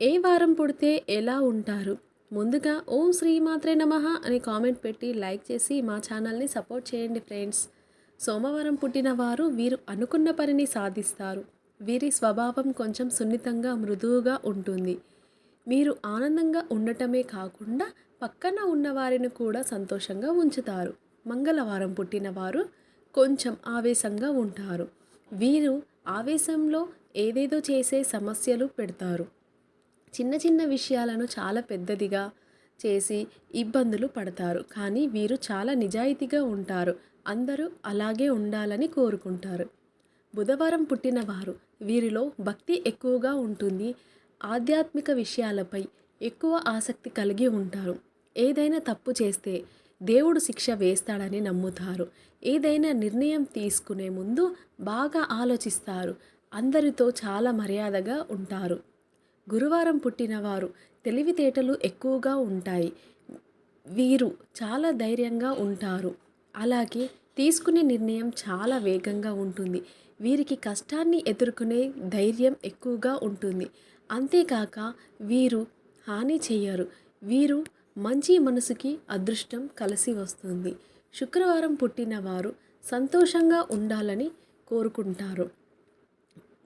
ఏ వారం పుడితే ఎలా ఉంటారు? ముందుగా ఓం శ్రీమాత్రే నమ అని కామెంట్ పెట్టి లైక్ చేసి మా ఛానల్ని సపోర్ట్ చేయండి ఫ్రెండ్స్. సోమవారం పుట్టిన వారు వీరు అనుకున్న పనిని సాధిస్తారు. వీరి స్వభావం కొంచెం సున్నితంగా మృదువుగా ఉంటుంది. మీరు ఆనందంగా ఉండటమే కాకుండా పక్కన ఉన్నవారిని కూడా సంతోషంగా ఉంచుతారు. మంగళవారం పుట్టినవారు కొంచెం ఆవేశంగా ఉంటారు. వీరు ఆవేశంలో ఏదేదో చేసే సమస్యలు పెడతారు. చిన్న చిన్న విషయాలను చాలా పెద్దదిగా చేసి ఇబ్బందులు పడతారు. కానీ వీరు చాలా నిజాయితీగా ఉంటారు. అందరూ అలాగే ఉండాలని కోరుకుంటారు. బుధవారం పుట్టినవారు వీరిలో భక్తి ఎక్కువగా ఉంటుంది. ఆధ్యాత్మిక విషయాలపై ఎక్కువ ఆసక్తి కలిగి ఉంటారు. ఏదైనా తప్పు చేస్తే దేవుడు శిక్ష వేస్తాడని నమ్ముతారు. ఏదైనా నిర్ణయం తీసుకునే ముందు బాగా ఆలోచిస్తారు. అందరితో చాలా మర్యాదగా ఉంటారు. గురువారం పుట్టినవారు తెలివితేటలు ఎక్కువగా ఉంటాయి. వీరు చాలా ధైర్యంగా ఉంటారు. అలాగే తీసుకునే నిర్ణయం చాలా వేగంగా ఉంటుంది. వీరికి కష్టాన్ని ఎదుర్కొనే ధైర్యం ఎక్కువగా ఉంటుంది. అంతేకాక వీరు హాని చెయ్యరు. వీరు మంచి మనసుకి అదృష్టం కలిసి వస్తుంది. శుక్రవారం పుట్టిన వారు సంతోషంగా ఉండాలని కోరుకుంటారు.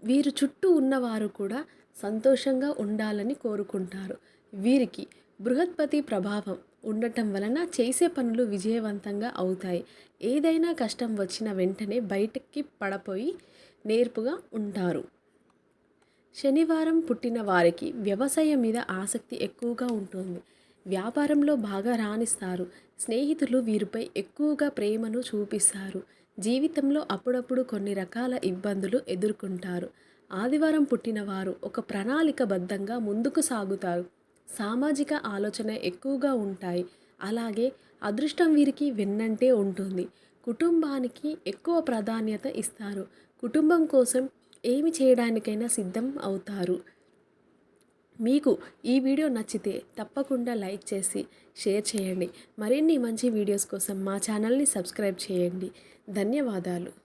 వీరు చుట్టూ ఉన్నవారు కూడా సంతోషంగా ఉండాలని కోరుకుంటారు. వీరికి బృహత్పతి ప్రభావం ఉండటం వలన చేసే పనులు విజయవంతంగా అవుతాయి. ఏదైనా కష్టం వచ్చిన వెంటనే బయటకి పడపోయి నేర్పుగా ఉంటారు. శనివారం పుట్టిన వారికి వ్యవసాయం మీద ఆసక్తి ఎక్కువగా ఉంటుంది. వ్యాపారంలో బాగా రాణిస్తారు. స్నేహితులు వీరిపై ఎక్కువగా ప్రేమను చూపిస్తారు. జీవితంలో అప్పుడప్పుడు కొన్ని రకాల ఇబ్బందులు ఎదుర్కొంటారు. ఆదివారం పుట్టినవారు ఒక ప్రణాళికబద్ధంగా ముందుకు సాగుతారు. సామాజిక ఆలోచన ఎక్కువగా ఉంటాయి. అలాగే అదృష్టం వీరికి వెన్నంటే ఉంటుంది. కుటుంబానికి ఎక్కువ ప్రాధాన్యత ఇస్తారు. కుటుంబం కోసం ఏమి చేయడానికైనా సిద్ధం అవుతారు. మీకు ఈ వీడియో నచ్చితే తప్పకుండా లైక్ చేసి షేర్ చేయండి. మరిన్ని మంచి వీడియోస్ కోసం మా ఛానల్ని సబ్స్క్రైబ్ చేయండి. ధన్యవాదాలు.